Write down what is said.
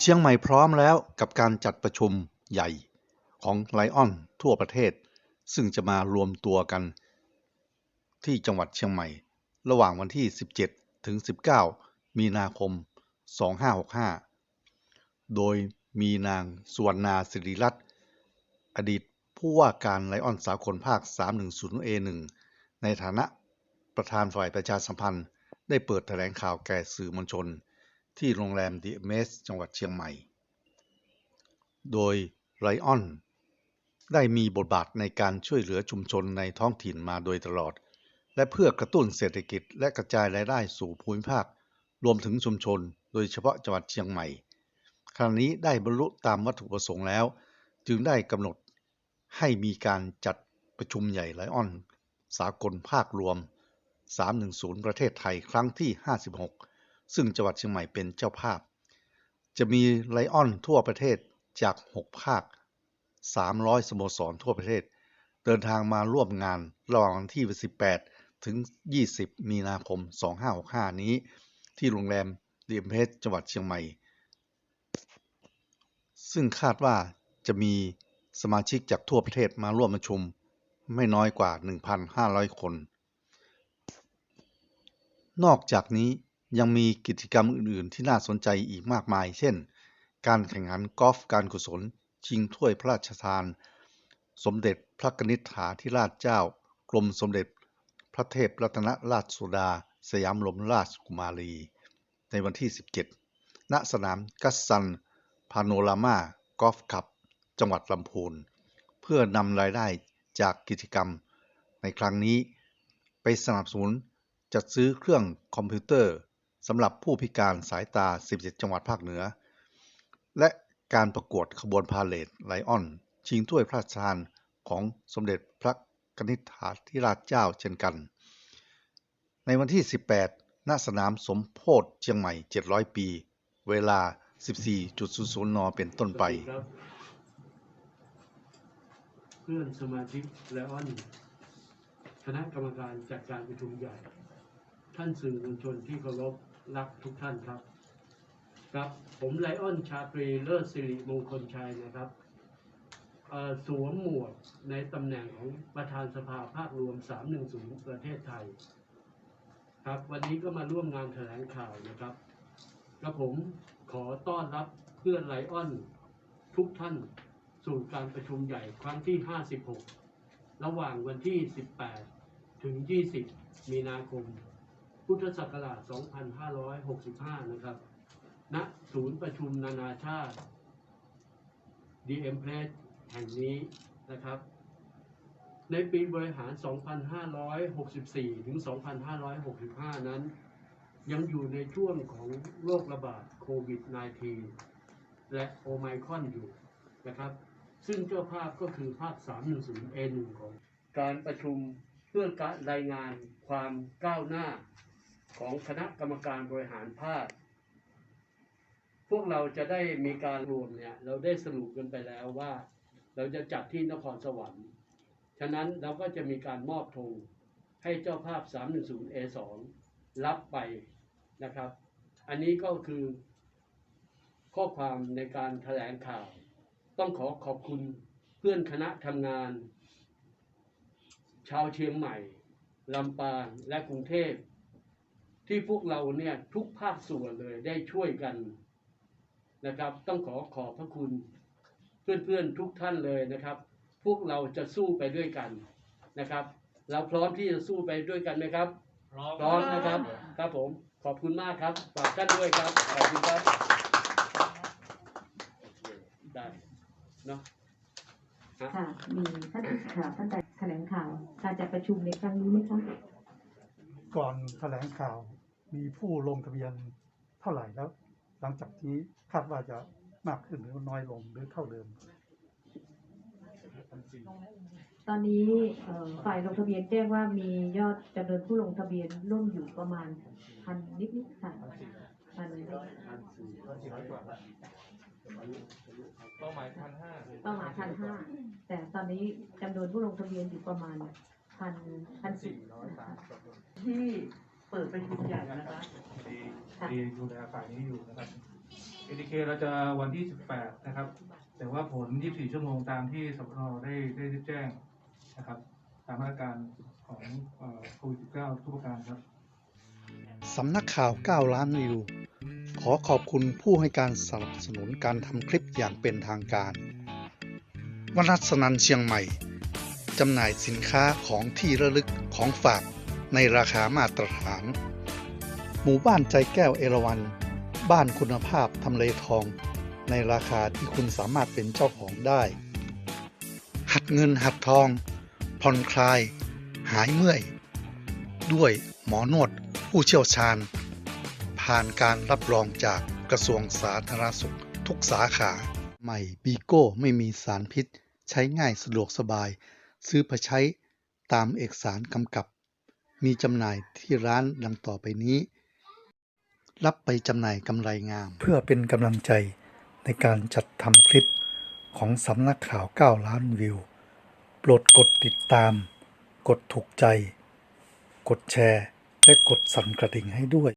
เชียงใหม่พร้อมแล้วกับการจัดประชุมใหญ่ของไลออนทั่วประเทศ ซึ่งจะมารวมตัวกัน ที่จังหวัดเชียงใหม่ ระหว่างวันที่ 17 ถึง 19 มีนาคม 2565 โดยมีนางสุวรรณาสิริรัตน์อดีตผู้ว่าการไลออนสากลภาค 310A1 ในฐานะประธานฝ่ายประชาสัมพันธ์ ได้เปิดแถลงข่าวแก่สื่อมวลชน ที่โรงแรมดีเมสจังหวัดเชียงใหม่ โดยไรออนได้มีบทบาทในการช่วยเหลือชุมชนในท้องถิ่นมาโดยตลอด และเพื่อกระตุ้นเศรษฐกิจและกระจายรายได้สู่ภูมิภาค รวมถึงชุมชน โดยเฉพาะจังหวัดเชียงใหม่ขณะนี้ได้บรรลุตามวัตถุประสงค์แล้ว จึงได้กำหนดให้มีการจัดประชุมใหญ่ไลออน สากลภาครวม 310 ประเทศไทยครั้งที่ 56 ซึ่งจังหวัดเชียงใหม่เป็นเจ้าภาพ จะมีไลออนทั่วประเทศจาก 6 ภาค 300 สโมสรทั่วประเทศ เดินทางมาร่วมงานระหว่างวันที่ 18 ถึง 20 มีนาคม 2565 นี้ ที่โรงแรมดีเอ็มเพชจังหวัดเชียงใหม่ ซึ่งคาดว่าจะมีสมาชิกจากทั่วประเทศมาร่วมประชุมไม่น้อยกว่า 1,500 คน นอกจากนี้ ยังมีกิจกรรมอื่น ๆ ที่น่าสนใจอีกมากมาย เช่น การแข่งขันกอล์ฟการกุศล ชิงถ้วยพระราชทาน สมเด็จพระนิษฐาธิราชเจ้า กรมสมเด็จพระเทพรัตนราชสุดา สยามบรมราชกุมารี ในวันที่ 17 ณ สนามกัสซัน พาโนรามากอล์ฟคลับ จังหวัดลำพูน เพื่อนำรายได้จากกิจกรรม ในครั้งนี้ ไปสนับสนุนจัดซื้อเครื่องคอมพิวเตอร์ สำหรับผู้พิการสายตา 17 จังหวัดภาคเหนือ และการประกวดขบวนพาเลทไลออน ชิงถ้วยพระราชทานของสมเด็จพระนิษฐาธิราชเจ้าเช่นกัน ในวันที่ 18 ณ สนามสมโพธิเชียงใหม่ 700 ปี เวลา 14.00 น เป็นต้นไป เพื่อนสมาชิกและอ้อน คณะกรรมการจัดการประชุมใหญ่ ท่านสื่อมวลชนที่เคารพรักทุกท่านครับครับผมไลออนชาตรีเลิศสิริมงคลชัยนะครับสวมหมวกในตำแหน่งของประธานสภาภาครวม 310 ประเทศไทย ครับวันนี้ก็มาร่วมงานแถลงข่าวนะครับและผมขอต้อนรับเพื่อนไลออนทุกท่านสู่การประชุมใหญ่ครั้งที่ 56 ระหว่างวันที่ 18 ถึง 20 มีนาคม พุทธศักราช 2565 นะครับ ณ ศูนย์ประชุมนานาชาติ DM Place แห่งนี้นะครับ ในปีบริหาร 2564 ถึง 2565 นั้น ยังอยู่ในช่วงของโรคระบาดโควิด -19 และโอไมครอนอยู่นะครับ ซึ่งเจ้าภาพก็คือภาค 310A1 ของการประชุมเพื่อการรายงานความก้าวหน้า ของคณะกรรมการบริหารภาค พวกเราจะได้มีการรวมเนี่ย เราได้สรุปกันไปแล้วว่า เราจะจัดที่นครสวรรค์ ฉะนั้นเราก็จะมีการมอบธงให้เจ้าภาพ 310A2 รับไปนะครับ อันนี้ก็คือข้อความในการแถลงข่าว ต้องขอขอบคุณเพื่อนคณะทำงาน ชาวเชียงใหม่ลำปางและกรุงเทพ ที่พวกเราเนี่ยทุกภาคส่วนเลยได้ช่วยกันนะครับ ต้องขอขอบพระคุณเพื่อนๆทุกท่านเลยนะครับ พวกเราจะสู้ไปด้วยกันนะครับ เราพร้อมที่จะสู้ไปด้วยกันไหมครับพร้อมนะครับครับผมขอบคุณมากครับฝากท่านด้วยครับขอบคุณครับได้เนาะค่ะมีท่านค่ะท่านจะแถลงข่าวการจัดประชุมในครั้งนี้ไหมคะก่อนแถลงข่าว มีผู้ลงทะเบียนเท่าไหร่แล้ว หลังจากนี้คาดว่าจะมากขึ้นหรือน้อยลงหรือเท่าเดิม ตอนนี้เอ่อฝ่ายลงทะเบียนแจ้งว่ามียอดจำนวนผู้ลงทะเบียนร่วมอยู่ประมาณพันนิดๆค่ะพันเป้าหมายพันห้าเป้าหมายพันห้าแต่ตอนนี้จำนวนผู้ลงทะเบียนอยู่ประมาณพันพันสี่ที่ เปิดประชุมใหญ่นะคะ ดีค่ะดีดูแลฝ่ายนี้อยู่นะครับ ATK เราจะวันที่ 18 นะครับ แต่ว่าผล 24 ชั่วโมงตามที่สปนได้ได้แจ้งนะครับ ตามมาตรการของเอ่อโควิด -19 ทุกประการครับสำนักข่าว 9 ล้านวิว ขอขอบคุณผู้ให้การสนับสนุนการทำคลิปอย่างเป็นทางการวนัสนันเชียงใหม่ จำหน่ายสินค้าของที่ระลึกของฝาก ในราคามาตรฐาน หมู่บ้านใจแก้วเอราวัน บ้านคุณภาพทำเลทอง ในราคาที่คุณสามารถเป็นเจ้าของได้ หัดเงินหัดทองผ่อนคลาย หายเมื่อย ด้วยหมอนวดผู้เชี่ยวชาญ ผ่านการรับรองจากกระทรวงสาธารณสุขทุกสาขา ใหม่บีโก้ไม่มีสารพิษ ใช้ง่ายสะดวกสบาย ซื้อไปใช้ตามเอกสารกำกับ มีจำหน่ายที่ร้านดังต่อไปนี้ รับไปจำหน่ายกำไรงาม เพื่อเป็นกำลังใจในการจัดทำคลิปของสำนักข่าว 9 ล้านวิว โปรดกดติดตาม กดถูกใจ กดแชร์ และกดสั่นกระดิ่งให้ด้วย